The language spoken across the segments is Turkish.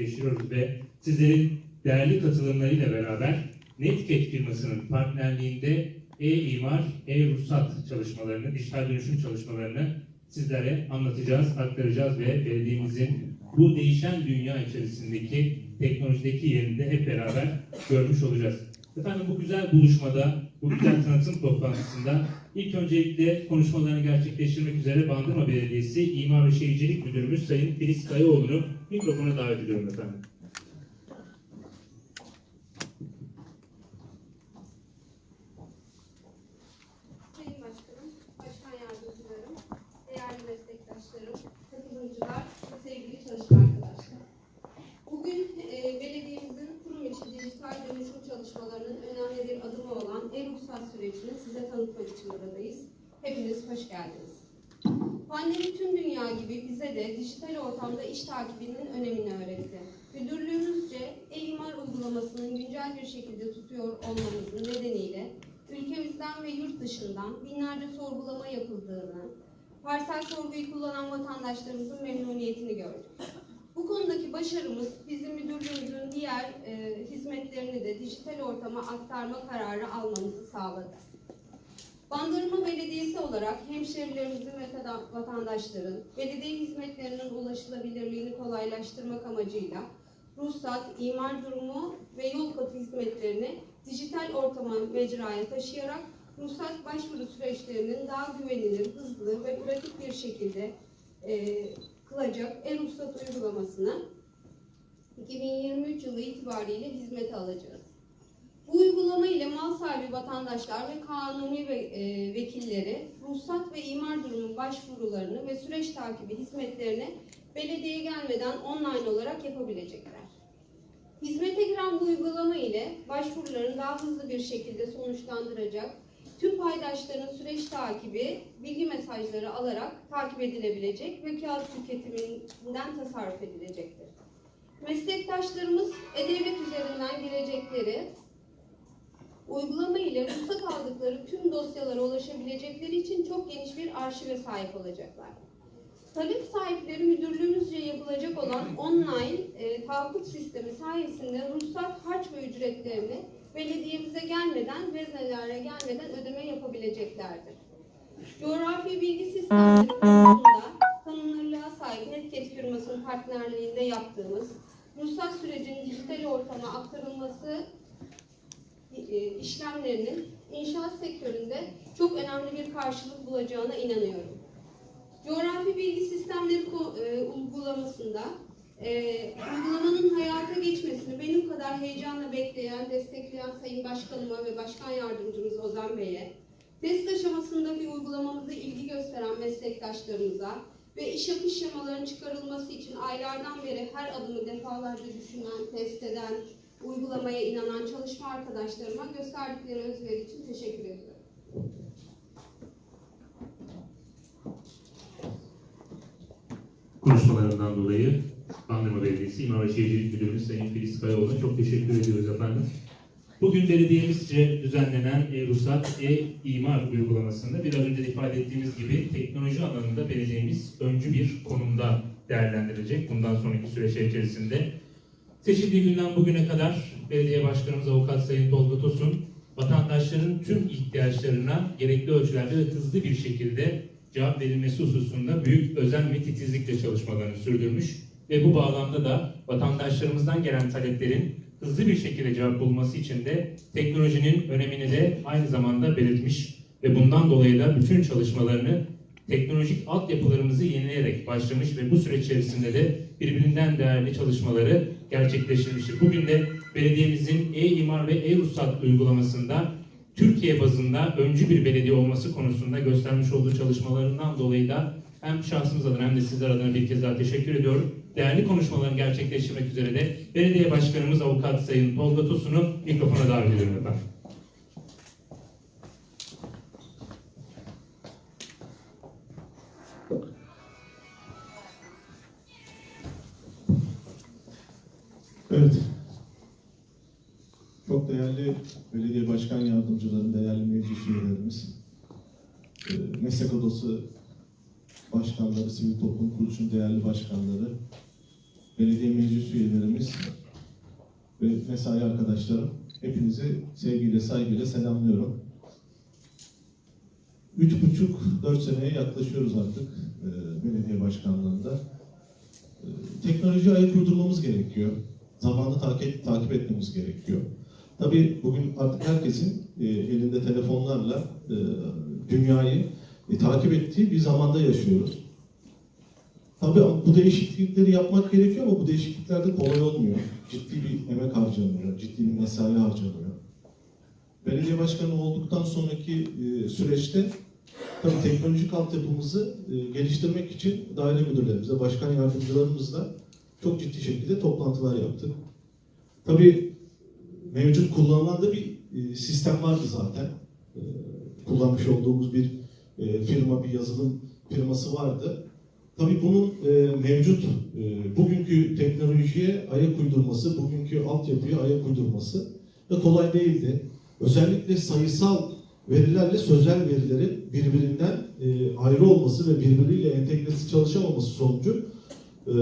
gerçekleştiriyoruz ve sizlerin değerli katılımlarıyla beraber Netcat firmasının partnerliğinde e-imar, e-ruhsat çalışmalarını, dijital dönüşüm çalışmalarını sizlere anlatacağız, aktaracağız ve belediyemizin bu değişen dünya içerisindeki teknolojideki yerini de hep beraber görmüş olacağız. Efendim bu güzel buluşmada, bu güzel tanıtım toplantısında ilk öncelikle konuşmalarını gerçekleştirmek üzere Bandırma Belediyesi İmar ve Şehircilik Müdürümüz Sayın Filiz Kayaoğlu'nu mikrofona davet ediyorum efendim. Sayın Başkanım, Başkan Yardımcılarım, değerli meslektaşlarım, katılımcılar ve sevgili çalışma arkadaşlar. Bugün e, belediyemizin kurum içi dijital dönüşüm çalışmalarının önemli bir adımı olan e-ruhsat sürecini size tanıtmak için buradayız. Hepiniz hoş geldiniz. Pandemi tüm dünya gibi bize de dijital ortamda iş takibinin önemini öğretti. Müdürlüğümüzce e-imar uygulamasının güncel bir şekilde tutuyor olmamızın nedeniyle ülkemizden ve yurt dışından binlerce sorgulama yapıldığını, parsel sorguyu kullanan vatandaşlarımızın memnuniyetini gördük. Bu konudaki başarımız bizim müdürlüğümüzün diğer e, hizmetlerini de dijital ortama aktarma kararı almamızı sağladı. Bandırma Belediyesi olarak hemşehrilerimizin ve vatandaşların belediye hizmetlerinin ulaşılabilirliğini kolaylaştırmak amacıyla ruhsat, imar durumu ve yol katı hizmetlerini dijital ortama mecraya taşıyarak ruhsat başvuru süreçlerinin daha güvenilir, hızlı ve pratik bir şekilde e, kılacak e-ruhsat uygulamasını 2023 yılı itibariyle hizmete alacağız. Bu uygulama ile mal sahibi vatandaşlar ve kanuni ve, e, vekilleri ruhsat ve imar durumu başvurularını ve süreç takibi hizmetlerini belediyeye gelmeden online olarak yapabilecekler. Hizmete giren bu uygulama ile başvuruların daha hızlı bir şekilde sonuçlandıracak, tüm paydaşların süreç takibi, bilgi mesajları alarak takip edilebilecek ve kağıt tüketiminden tasarruf edilecektir. Meslektaşlarımız E-Devlet üzerinden girecekleri uygulama ile ruhsat aldıkları tüm dosyalara ulaşabilecekleri için çok geniş bir arşive sahip olacaklar. Talep sahipleri müdürlüğümüzce yapılacak olan online e, tahakkuk sistemi sayesinde ruhsat harç ve ücretlerini belediyemize gelmeden, veznelere gelmeden ödeme yapabileceklerdir. Coğrafi bilgi sistemleri konusunda tanınırlığa sahip Netcat firmasının partnerliğinde yaptığımız ruhsat sürecinin dijital ortama aktarılması işlemlerinin inşaat sektöründe çok önemli bir karşılık bulacağına inanıyorum. Coğrafi bilgi sistemleri e, uygulamasında e, uygulamanın hayata geçmesini benim kadar heyecanla bekleyen, destekleyen Sayın Başkanıma ve Başkan Yardımcımız Ozan Bey'e, test aşamasındaki uygulamamıza ilgi gösteren meslektaşlarımıza ve iş yapış şemalarının çıkarılması için aylardan beri her adımı defalarca düşünen, test eden, uygulamaya inanan çalışma arkadaşlarıma gösterdikleri özveri için teşekkür ediyorum. konuşmalarından dolayı Bandırma Belediyesi İmar ve Şehircilik Müdürümüz Sayın Filiz Kayaoğlu'na çok teşekkür ediyoruz efendim. Bugün belediyemizce düzenlenen e-ruhsat, e-imar uygulamasında biraz önce de ifade ettiğimiz gibi teknoloji alanında belediyemiz öncü bir konumda değerlendirilecek bundan sonraki süreç içerisinde. Seçildiği günden bugüne kadar belediye başkanımız avukat Sayın Tolga Tosun, vatandaşların tüm ihtiyaçlarına gerekli ölçülerde ve hızlı bir şekilde cevap verilmesi hususunda büyük özen ve titizlikle çalışmalarını sürdürmüş ve bu bağlamda da vatandaşlarımızdan gelen taleplerin hızlı bir şekilde cevap bulması için de teknolojinin önemini de aynı zamanda belirtmiş ve bundan dolayı da bütün çalışmalarını teknolojik altyapılarımızı yenileyerek başlamış ve bu süreç içerisinde de birbirinden değerli çalışmaları gerçekleştirmiştir. Bugün de belediyemizin e-imar ve e-ruhsat uygulamasında Türkiye bazında öncü bir belediye olması konusunda göstermiş olduğu çalışmalarından dolayı da hem şahsımız adına hem de sizler adına bir kez daha teşekkür ediyorum. Değerli konuşmalarını gerçekleştirmek üzere de belediye başkanımız avukat Sayın Tolga Tosun'u mikrofona davet ediyorum efendim. Meslek odası başkanları, sivil toplum kuruluşunun değerli başkanları, belediye meclis üyelerimiz ve mesai arkadaşlarım, hepinizi sevgiyle, saygıyla selamlıyorum. Üç buçuk, dört seneye yaklaşıyoruz artık e, belediye başkanlığında. E, teknoloji ayak uydurmamız gerekiyor. Zamanı takip, takip etmemiz gerekiyor. Tabii bugün artık herkesin e, elinde telefonlarla e, dünyayı e, takip ettiği bir zamanda yaşıyoruz. Tabii bu değişiklikleri yapmak gerekiyor ama bu değişiklikler de kolay olmuyor. Ciddi bir emek harcanıyor, ciddi bir mesai harcanıyor. Belediye başkanı olduktan sonraki e, süreçte tabii teknolojik altyapımızı e, geliştirmek için daire müdürlerimizle, başkan yardımcılarımızla çok ciddi şekilde toplantılar yaptık. Tabii mevcut kullanılan da bir e, sistem vardı zaten. E, kullanmış olduğumuz bir e, firma, bir yazılım firması vardı. Tabii bunun e, mevcut e, bugünkü teknolojiye ayak uydurması, bugünkü altyapıya ayak uydurması da kolay değildi. Özellikle sayısal verilerle sözel verilerin birbirinden e, ayrı olması ve birbiriyle entegresi çalışamaması sonucu e,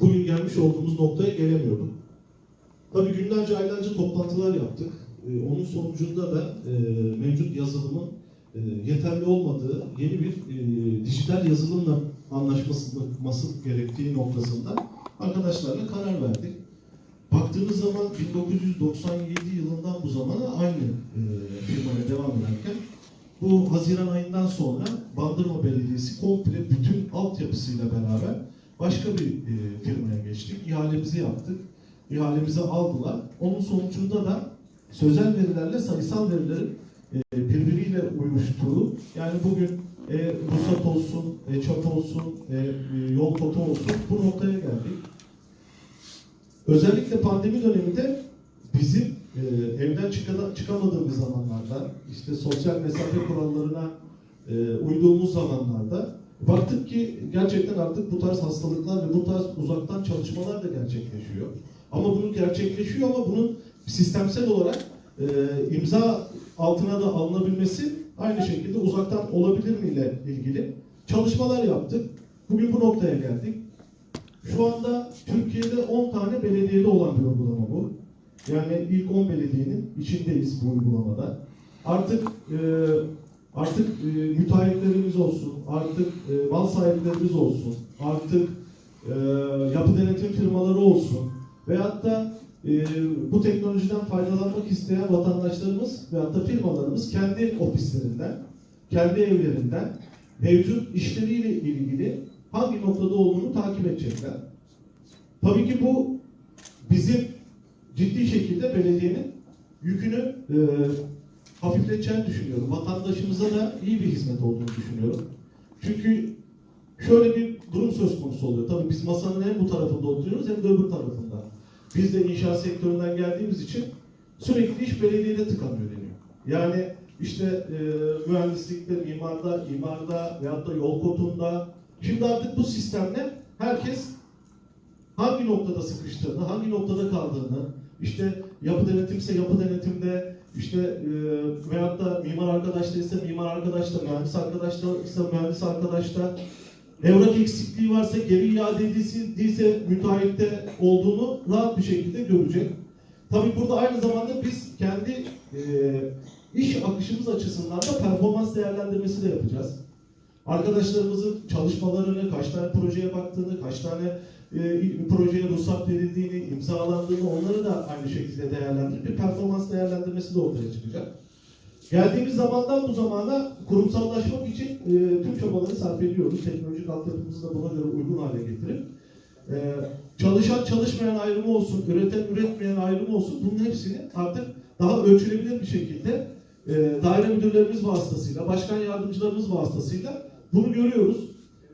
bugün gelmiş olduğumuz noktaya gelemiyorduk. Tabii günlerce, aylarca toplantılar yaptık. E, onun sonucunda da e, mevcut yazılımın e, yeterli olmadığı yeni bir e, dijital yazılımla anlaşması gerektiği noktasında arkadaşlarla karar verdik. Baktığımız zaman 1997 yılından bu zamana aynı e, firmaya devam ederken bu Haziran ayından sonra Bandırma Belediyesi komple bütün altyapısıyla beraber başka bir firmaya geçtik. İhalemizi yaptık. İhalemizi aldılar. Onun sonucunda da sözel verilerle sayısal verilerin e, birbiriyle uyuştuğu yani bugün e, ruhsat olsun, e, çap olsun, e, e, yol kotu olsun bu noktaya geldik. Özellikle pandemi döneminde bizim e, evden çıkana, çıkamadığımız zamanlarda işte sosyal mesafe kurallarına e, uyduğumuz zamanlarda baktık ki gerçekten artık bu tarz hastalıklar ve bu tarz uzaktan çalışmalar da gerçekleşiyor. Ama bunun gerçekleşiyor ama bunun sistemsel olarak e, imza altına da alınabilmesi aynı şekilde uzaktan olabilir mi ile ilgili çalışmalar yaptık. Bugün bu noktaya geldik. Şu anda Türkiye'de 10 tane belediyede olan bir uygulama bu. Yani ilk 10 belediyenin içindeyiz bu uygulamada. Artık e, artık e, müteahhitlerimiz olsun, artık e, mal sahiplerimiz olsun, artık e, yapı denetim firmaları olsun veyahut da bu teknolojiden faydalanmak isteyen vatandaşlarımız veyahut da firmalarımız kendi ofislerinden, kendi evlerinden mevcut işleriyle ilgili hangi noktada olduğunu takip edecekler. Tabii ki bu bizim ciddi şekilde belediyenin yükünü e, hafifleteceğini düşünüyorum. Vatandaşımıza da iyi bir hizmet olduğunu düşünüyorum. Çünkü şöyle bir durum söz konusu oluyor. Tabii biz masanın hem bu tarafında oturuyoruz hem de öbür tarafında. Biz de inşaat sektöründen geldiğimiz için sürekli iş belediyede tıkanıyor deniyor. Yani işte e, mühendislikte, mimarda, imarda veyahut da yol kotunda. Şimdi artık bu sistemle herkes hangi noktada sıkıştığını, hangi noktada kaldığını, işte yapı denetimse yapı denetimde, işte e, veyahut da mimar arkadaşta ise mimar arkadaşta, mühendis arkadaşta ise mühendis arkadaşta, evrak eksikliği varsa geri iade edilsin değilse müteahhitte olduğunu rahat bir şekilde görecek. Tabii burada aynı zamanda biz kendi e, iş akışımız açısından da performans değerlendirmesi de yapacağız. Arkadaşlarımızın çalışmalarını, kaç tane projeye baktığını, kaç tane e, projeye ruhsat verildiğini, imzalandığını onları da aynı şekilde değerlendirip bir performans değerlendirmesi de ortaya çıkacak. Geldiğimiz zamandan bu zamana kurumsallaşmak için e, tüm çabaları sarf ediyoruz. Teknolojik altyapımızı da buna göre uygun hale getirip e, çalışan çalışmayan ayrımı olsun, üreten üretmeyen ayrımı olsun bunun hepsini artık daha ölçülebilir bir şekilde e, daire müdürlerimiz vasıtasıyla, başkan yardımcılarımız vasıtasıyla bunu görüyoruz.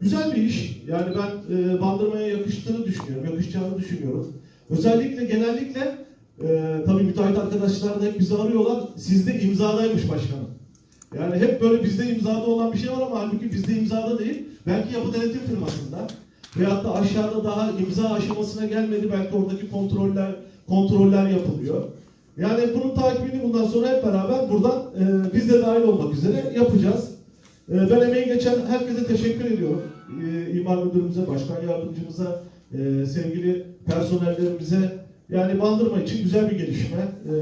Güzel bir iş. Yani ben e, bandırmaya yakıştığını düşünüyorum, yakışacağını düşünüyorum. Özellikle genellikle e, tabii müteahhit arkadaşlar da hep bizi arıyorlar. Sizde imzadaymış başkanım. Yani hep böyle bizde imzada olan bir şey var ama halbuki bizde imzada değil. Belki yapı denetim firmasında veyahut da aşağıda daha imza aşamasına gelmedi. Belki oradaki kontroller kontroller yapılıyor. Yani bunun takibini bundan sonra hep beraber buradan e, biz de dahil olmak üzere yapacağız. E, ben emeği geçen herkese teşekkür ediyorum. E, İmar müdürümüze, başkan yardımcımıza, e, sevgili personellerimize yani Bandırma için güzel bir gelişme. E,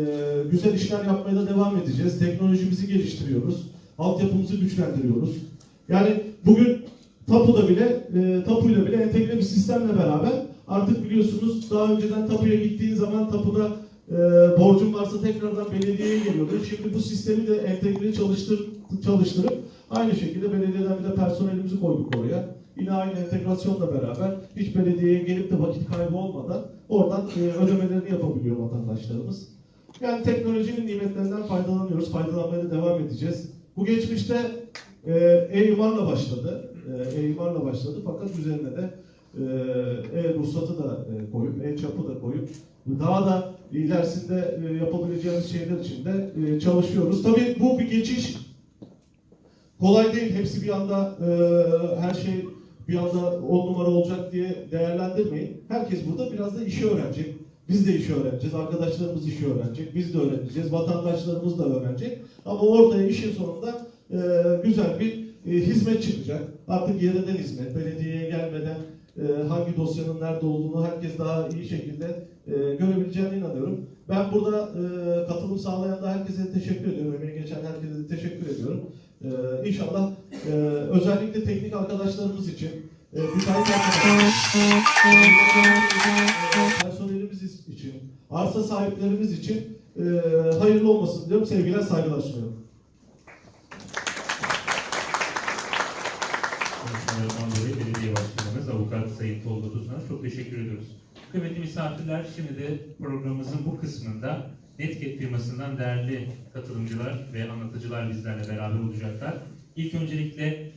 güzel işler yapmaya da devam edeceğiz. Teknolojimizi geliştiriyoruz. Altyapımızı güçlendiriyoruz. Yani bugün Tapu'da bile, e, Tapu'yla bile entegre bir sistemle beraber artık biliyorsunuz daha önceden Tapu'ya gittiğin zaman Tapu'da e, borcun varsa tekrardan belediyeye geliyordu. Şimdi bu sistemi de entegre çalıştır, çalıştırıp aynı şekilde belediyeden bir de personelimizi koyduk oraya. Aynı entegrasyonla beraber hiç belediyeye gelip de vakit kaybı olmadan oradan e, ödemelerini yapabiliyor vatandaşlarımız. Yani teknolojinin nimetlerinden faydalanıyoruz, faydalanmaya da devam edeceğiz. Bu geçmişte e-imarla başladı. E-imarla başladı fakat üzerine de e, e-ruhsatı da e, koyup, e-çapı da koyup daha da ilerisinde e, yapabileceğimiz şeyler için de çalışıyoruz. Tabii bu bir geçiş kolay değil. Hepsi bir anda her şey bir anda on numara olacak diye değerlendirmeyin. Herkes burada biraz da işi öğrenecek. Biz de işi öğreneceğiz. Arkadaşlarımız işi öğrenecek. Biz de öğreneceğiz. Vatandaşlarımız da öğrenecek. Ama ortaya işin sonunda e, güzel bir e, hizmet çıkacak. Artık yereden hizmet. Belediyeye gelmeden e, hangi dosyanın nerede olduğunu herkes daha iyi şekilde e, görebileceğine inanıyorum. Ben burada e, katılım sağlayan da herkese teşekkür ediyorum. Emeği geçen herkese teşekkür ediyorum. Ee, inşallah e, özellikle teknik arkadaşlarımız için, e, müteahhit arkadaşlarımız, e, personelimiz için, arsa sahiplerimiz için e, hayırlı olmasın diyorum. Sevgiler, saygılar sunuyorum. Konuşmalarından dolayı belediye başkanımız avukat Sayın Tolga Tuzlan'a çok teşekkür ediyoruz. Kıymetli misafirler şimdi de programımızın bu kısmında Netcat firmasından değerli katılımcılar ve anlatıcılar bizlerle beraber olacaklar. İlk öncelikle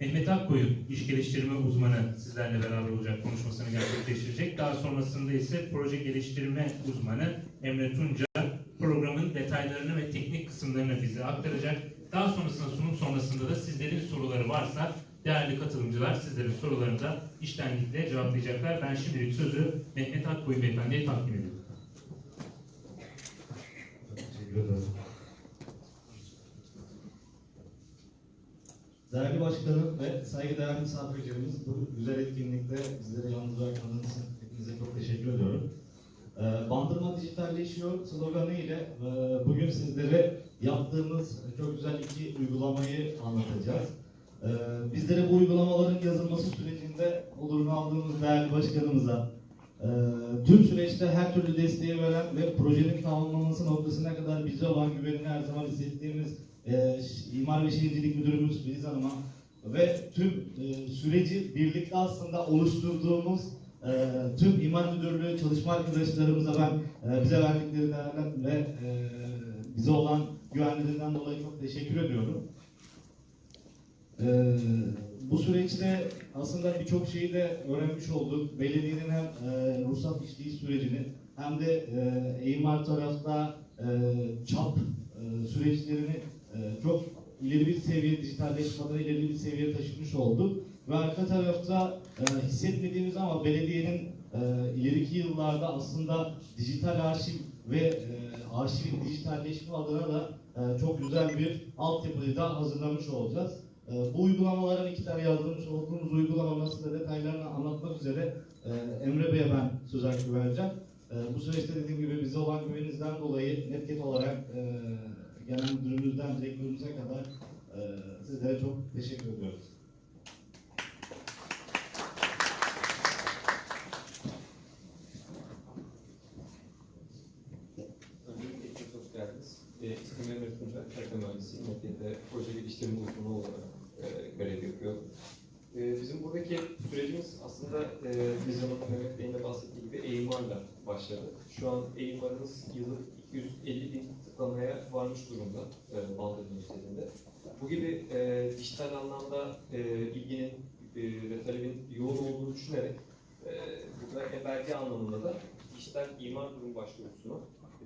Mehmet Akkoyun, iş geliştirme uzmanı sizlerle beraber olacak, konuşmasını gerçekleştirecek. Daha sonrasında ise proje geliştirme uzmanı Emre Tunca programın detaylarını ve teknik kısımlarını bize aktaracak. Daha sonrasında sunum sonrasında da sizlerin soruları varsa değerli katılımcılar sizlerin sorularını da iştenlikle cevaplayacaklar. Ben şimdilik sözü Mehmet Akkoyun Beyefendi'ye takdim ediyorum. Teşekkür ederim. Değerli başkanım ve saygıdeğer misafirlerimiz bu güzel etkinlikte bizleri yalnız bırakmadığınız için hepinize çok teşekkür ediyorum. Ee, Bandırma dijitalleşiyor sloganı ile e, bugün sizlere yaptığımız çok güzel iki uygulamayı anlatacağız. Ee, Bizlere bu uygulamaların yazılması sürecinde olurunu aldığımız değerli başkanımıza, ee, tüm süreçte her türlü desteği veren ve projenin tamamlanması noktasına kadar bize olan güvenini her zaman hissettiğimiz e, İmar ve Şehircilik Müdürümüz Filiz Hanım'a ve tüm e, süreci birlikte aslında oluşturduğumuz e, tüm İmar Müdürlüğü çalışma arkadaşlarımıza ben e, bize verdikleri değerler ve e, bize olan güvenlerinden dolayı çok teşekkür ediyorum. Ee, bu süreçte aslında birçok şeyi de öğrenmiş olduk. Belediyenin hem e, ruhsat işleyiş sürecini hem de e, eğimar tarafta e, çap e, süreçlerini e, çok ileri bir seviye dijitalleşmede ileri bir seviyeye taşımış olduk. Ve arka tarafta e, hissetmediğimiz ama belediyenin e, ileriki yıllarda aslında dijital arşiv ve e, arşivin dijitalleşme adına da e, çok güzel bir altyapıyı da hazırlamış olacağız. Ee, Bu uygulamaların iki tane yazdırmış olduğumuz uygulamanın aslında detaylarını anlatmak üzere e, Emre Bey'e ben söz hakkı vereceğim. E, Bu süreçte dediğim gibi bize olan güveninizden dolayı netket olarak e, genel müdürümüzden direktörümüze kadar sizlere çok teşekkür ediyoruz. Öncelikle hoş geldiniz. İsmim Emre Tunca, proje geliştirme uzmanı olarak e, görev yapıyorum. E, bizim buradaki sürecimiz aslında e, biz zaman Mehmet Bey'in de bahsettiği gibi eğimarla başladı. Şu an eğimarımız yıllık 250 bin tıklamaya varmış durumda e, Bandırma üzerinde. Bu gibi e, dijital anlamda e, ilginin e, ve talebin yoğun olduğunu düşünerek e, burada e-belge anlamında da dijital imar durum başvurusunu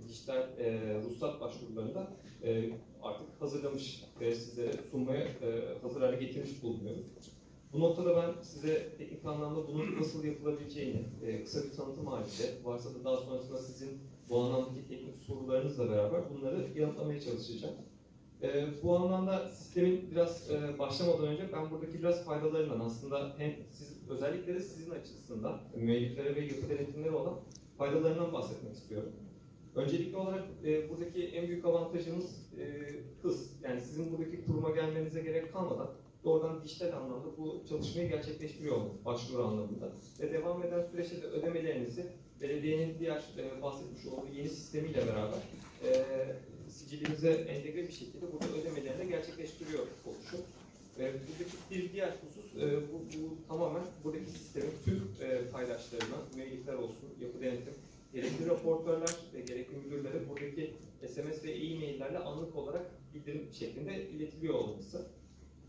dijital e, ruhsat başvurularında e, artık hazırlamış ve sizlere sunmaya e, hazır hale getirmiş bulunuyoruz. Bu noktada ben size teknik anlamda bunun nasıl yapılabileceğini e, kısa bir tanıtım halinde, varsa da daha sonrasında sizin bu anlamdaki teknik sorularınızla beraber bunları yanıtlamaya çalışacağım. E, bu anlamda sistemin biraz e, başlamadan önce ben buradaki biraz faydalarından aslında hem siz özellikle de sizin açısından müelliflere ve yapı denetimleri olan faydalarından bahsetmek istiyorum. Öncelikli olarak e, buradaki en büyük avantajımız e, hız. Yani sizin buradaki kuruma gelmenize gerek kalmadan doğrudan dijital anlamda bu çalışmayı gerçekleştiriyor olmanız başvuru anlamında. Ve devam eden süreçte de ödemelerinizi belediyenin diğer e, bahsetmiş olduğu yeni sistemiyle beraber e, sicilimize entegre bir şekilde burada ödemelerini gerçekleştiriyor oluşum. E, buradaki bir diğer husus e, bu, bu tamamen buradaki sistemin tüm e, paydaşlarına, müellifler olsun, yapı denetim, gerekli raportörler ve gerekli müdürlere buradaki SMS ve e-maillerle anlık olarak bildirim şeklinde iletiliyor olması.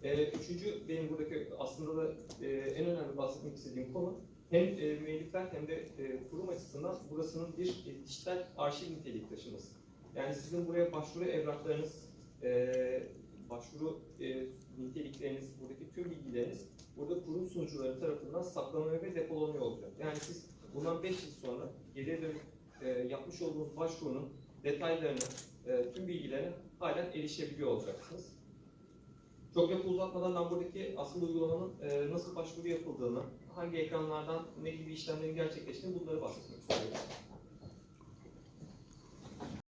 Ee, üçüncü benim buradaki aslında da e, en önemli bahsetmek istediğim konu hem e, müellifler hem de e, kurum açısından burasının bir e, dijital arşiv nitelik taşıması. Yani sizin buraya başvuru evraklarınız, e, başvuru e, nitelikleriniz, buradaki tüm bilgileriniz burada kurum sunucuları tarafından saklanıyor ve depolanıyor olacak. Yani siz bundan 5 yıl sonra geriye dönüp e, yapmış olduğunuz başvurunun detaylarını, e, tüm bilgilerine halen erişebiliyor olacaksınız. Çok lafı uzatmadan ben buradaki asıl uygulamanın e, nasıl başvuru yapıldığını, hangi ekranlardan ne gibi işlemlerin gerçekleştiğini bunları bahsetmek istiyorum.